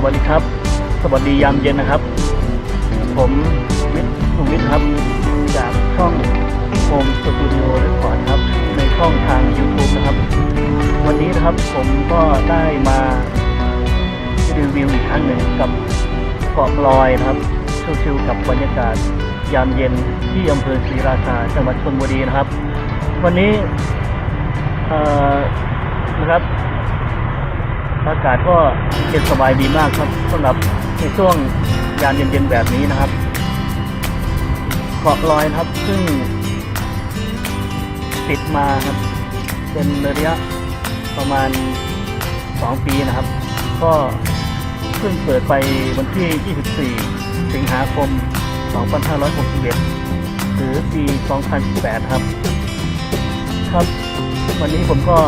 สวัสดีครับ สวัสดียามเย็นนะครับ ผมวิทย์สุวิทย์ครับ จากช่องโฮมสตูดิโอเรคคอร์ดครับ ในช่องทาง YouTube นะครับ วันนี้นะครับผมก็ได้มารีวิวอีกครั้งหนึ่งกับเกาะลอยนะครับชิวๆกับบรรยากาศยามเย็นที่อำเภอศรีราชาจังหวัดชลบุรีนะครับ วันนี้นะครับ อากาศก็เย็นสบายดีมากครับสำหรับในช่วงยามเย็นๆแบบนี้นะครับเกาะลอยครับ ซึ่งปิดมาครับ เป็นระยะประมาณ 2 ปีนะครับ ก็เพิ่งเปิดไปวันที่ 24 สิงหาคม 2561 หรือปี 2018 ครับ ครับ วันนี้ผมก็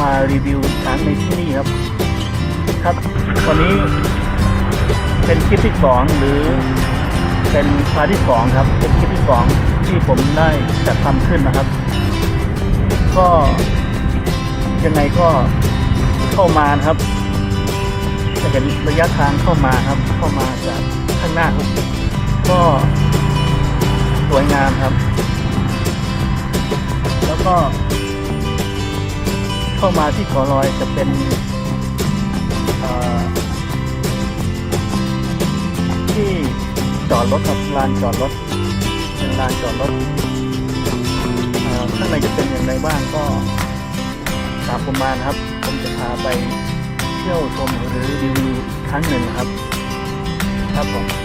มารีวิวช้างในที่นี่ครับ ครับ วันนี้เป็นคลิปที่สองหรือเป็นพาร์ทที่สองครับ เป็นคลิปที่สองที่ผมได้จัดทำขึ้นนะครับ ก็ยังไงก็เข้ามานะครับ จะเห็นระยะทางเข้ามาครับ เข้ามาจากข้างหน้าครับก็สวยงามครับ แล้วก็เข้ามาที่ขอลอยจะเป็น อดรถครับลานจอดรถเป็นลานจอดรถข้างในจะเป็นอย่างไรบ้างก็ตามผมมาณครับ ผมจะพาไปเที่ยวชมหรือรีวิวครั้งหนึ่งครับ ครับผม